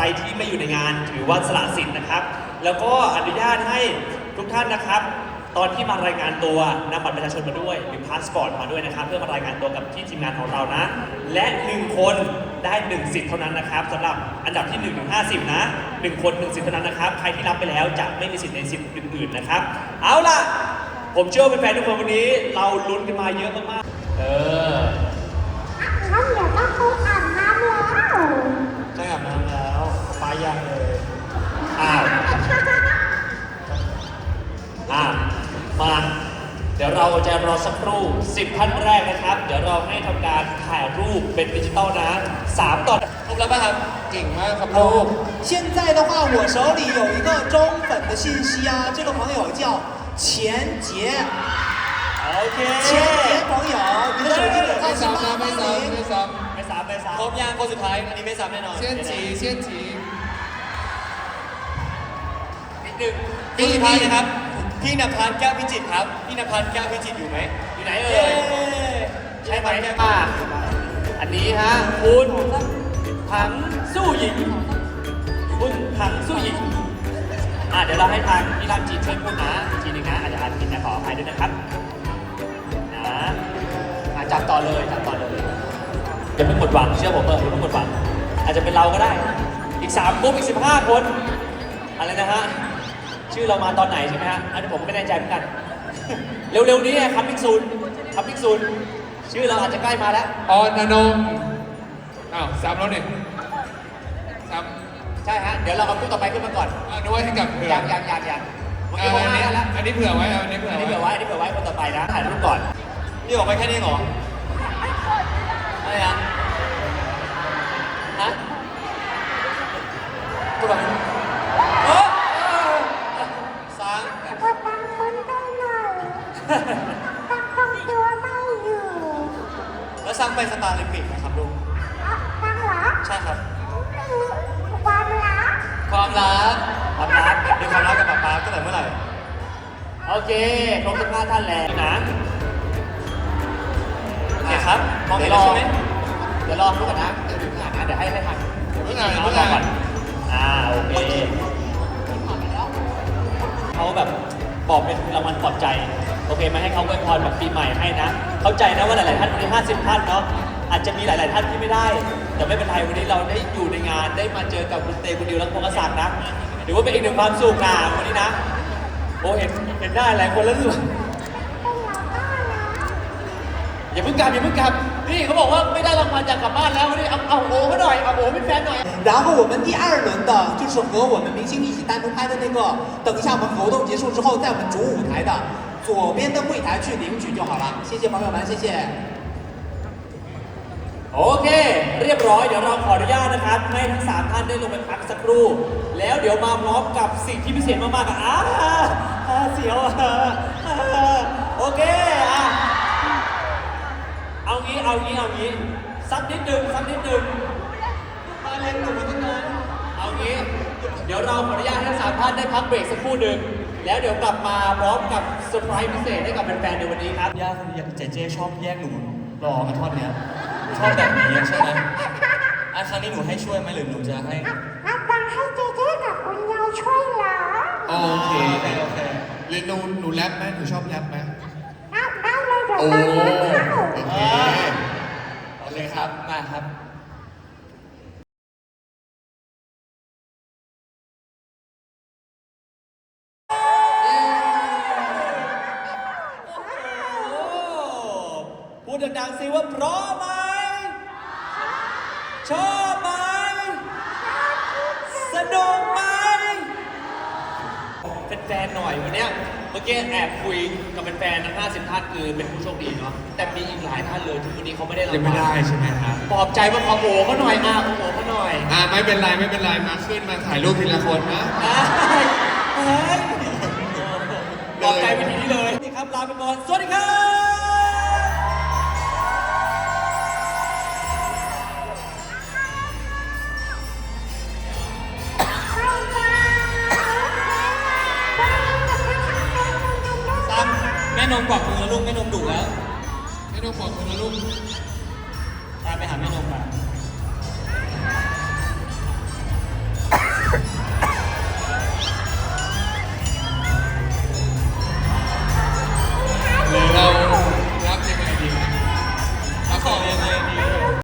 รที่ไม่อยู่ในงานถือว่าสละสิทธิ์นะครับ แล้วก็อนุญาตให้ทุกท่านนะครับ ตอนที่มารายงานตัวนำบัตรประชาชนมาด้วยหรือพาสปอร์ตมาด้วยนะครับ เพื่อมารายงานตัวกับที่ทีมงานของเรานะ และ1คนได้1สิทธิ์เท่านั้นนะครับสำหรับอันดับที่1ถึง50นะ1คน1สิทธิ์เท่านั้นนะครับใครที่รับไปแล้วจะไม่มีสิทธิ์ในสิทธิ์อื่นๆนะครับ เอาล่ะผมเชื่อว่าแฟนๆทุกคนวันนี้ เราลุ้นกันมาเยอะมากๆเอองั้นเดี๋ย เดี๋ยวเราจะรอสักครู่ 10ท่านแรกนะครับ เดี๋ยวเราให้ทำการถ่ายรูปเป็นดิจิตอลนะ3ต่อครบแล้วป่ะครับ เก่งมากครับ คร ลู บ ก 现在的话，我手里有一个中粉的信息啊，这个朋友叫钱杰， โอเค 钱杰朋友，你的手机尾号 ไม่ 是 ซ้ำนะ 八 ไม่ 八 ซ้ำ 零 ไม่。ซ้ ไม่สามไม่สาม ครบยังคนสุดท้าย อันนี้ไม่ซ้ำแน่นอน ำเส้นจีเส้นจี นิดนึง พี่พี่นะครับ พี่นภัสแก้วพิจิตรครับ พี่นภัสแก้วพิจิตรอยู่ไหมอยู่ไหนเอเอ่ยใช่ไหมอะอันนี้ฮะคุณถังสู้หญิง คุณถังสู้หญิงอะเดี๋ยวเราให้ทางพี่รามจีนช่วยพูดนะอีกทีหนึงนะอาจจะอ่านผิดนะขออภัยด้วยนะครับนะอะจับต่อเลยจับต่อเลยอย่าเพิ่งหมดหวังเชื่อผมเถอะอย่าเพิ่งหมดหวังอาจจะเป็นเราก็ได้ อีกสามกลุ่มอีกสิบห้าคนอะไรนะฮะ ชื่อเรามาตอนไหนใช่ไหมฮะ อันนี้ผมไม่แน่ใจเหมือนกัน เร็วๆนี้คัมมิ่งซูนคัมมิ่งซูนชื่อเราอาจจะใกล้มาแล้ว ออนอนงอ้าวซ้ำแล้วเนี่ยซ้ใช่ฮะ เดี๋ยวเราเอาคู่ต่อไปขึ้นมาก่อนำอะนึกว่าให้กลับเผื่อยังยังยังยังเมื่ออะกี้ผมอันให้นี้แล้วอันนี้เผื่อไว้เอาอันนี้เผื่ออันนี้ไว้เผื่อไว้ อันนี้เผื่อไว้คนต่อไปนะถ่ายรูปก่อน นี่ออกไปแค่นี้เหรออะไรฮะฮะ อยตั้งทำตัวไม่อยู่แล้วซ้ำไปสตาร์ลิมปิกนะครับลูกอะตั้งเหรอใช่ครับ ความรักความรักความรักมีความรักกับป๊าป๊าตั้งแต่เมื่อไหร่ โอเค ครบทุกห้าท่านแล้วนะโอเคครับ มองเห็นแล้วใช่ไหมเดี๋ยวรอดูก่อนนะเดี๋ยวดูก่อนนะเดี๋ยวให้ให้ทางเพิ่งอ่านน้เพิ่องงรออ่าน ก่อนอ่า โอเคเขาแบบบอกเป็นรางวัลปลอบใจ โอเคไมาให้เขาอวยพรแบบปีใหม่ให้นะ เข้าใจนะว่าหลายๆท่านวันนี้50 ท่านเนาะอาจจะมีหลาย ๆ ท่านที่ไม่ได้ แต่ไม่เป็นไรวันนี้เราได้อยู่ในงานได้มาเจอกับคุณเตคุณดิวและคุณพงศักดิ์นะหรือว่าเป็นอีกหนึ่งความสุขนะวันนี้นะโอ้เห็นเห็นได้หลายคนแล้วรู้ อย่าเพิ่งกลับอย่าเพิ่งกลับ นี่เขาบอกว่าไม่ได้รางวัลอยากกลับบ้านแล้ววันนี้เอาเอาโอ้เขาหน่อย เอาโอ้เป็นแฟนหน่อย 然后我们第二轮的就是和我们明星一起单独拍的那个，等一下我们活动结束之后，在我们主舞台的左边的柜台去领取就好了。谢谢朋友们，谢谢。 โอเค เรียบร้อย เดี๋ยวเราขออนุญาตนะครับ ให้ทั้งสามท่านได้ลงไปพักสักครู่ แล้วเดี๋ยวมาพร้อมกับสิ่งที่พิเศษมากๆอ่ะอ้าอ่าเสียวอ่ะอ่าโอเคอ่ะเอา งี้เอางี้เอางี้สักนิดหนึ่งสักนิดหนึ่งมาเล่นหนูมาตั้งนานเอางี้ เดี๋ยวเราขออนุญาตให้ทั้งสามท่านได้พักเบรกสักครู่หนึ่งแล้วเดี๋ยวกลับมาพร้อมกับเซอร์ไพรส์พิเศษให้กับแฟนๆในวันนี้ครับย่าคนนี้เจเจชอบแยกหนูรอกันท่อนเนี้ยชอบแบบนี้ใช่ไหมอะครั้งนี้หนูให้ช่วยไหมหรือหนูจะให้อาจารย์ให้เจเจกับคุณยายช่วยเหรอโอเคโอเคโอเคเรียนหนูหนูแรปไหมหนูชอบแรปไหมได้ ได้เลยเดี๋ยวโอ้ตอนนี้เข้าโอเคโอเคครับ มาครับโอ้พูดดังๆสิว่าพร้อมไหมชอบ ฟนๆหน่อยวันเนี้ยเมื่อกี้แอบคุยกับเป็นแฟนๆทั้ง50ท่านคือเป็นผู้โชคดีเนาะแต่มีอีกหลายท่านเลยที่วันนี้เขาไม่ได้รางวัลยังไม่ได้ใช่ไหมครับปลอบใจว่าขอโอ้เขาหน่อยอะขอโอ้เขาหน่อยอ่าไม่เป็นไรไม่เป็นไรมาขึ้นมาถ่ายรูปทีละคนนะ อะเฮ้ยปลอบใจไปทีนี้เลยนี่ครับลาไปก่อนสวัสดีครับ นมกวักมือแล้วลูกแม่นมดุแล้วไม่ต้องบอกคนละลูก ตามไปหาแม่นมมา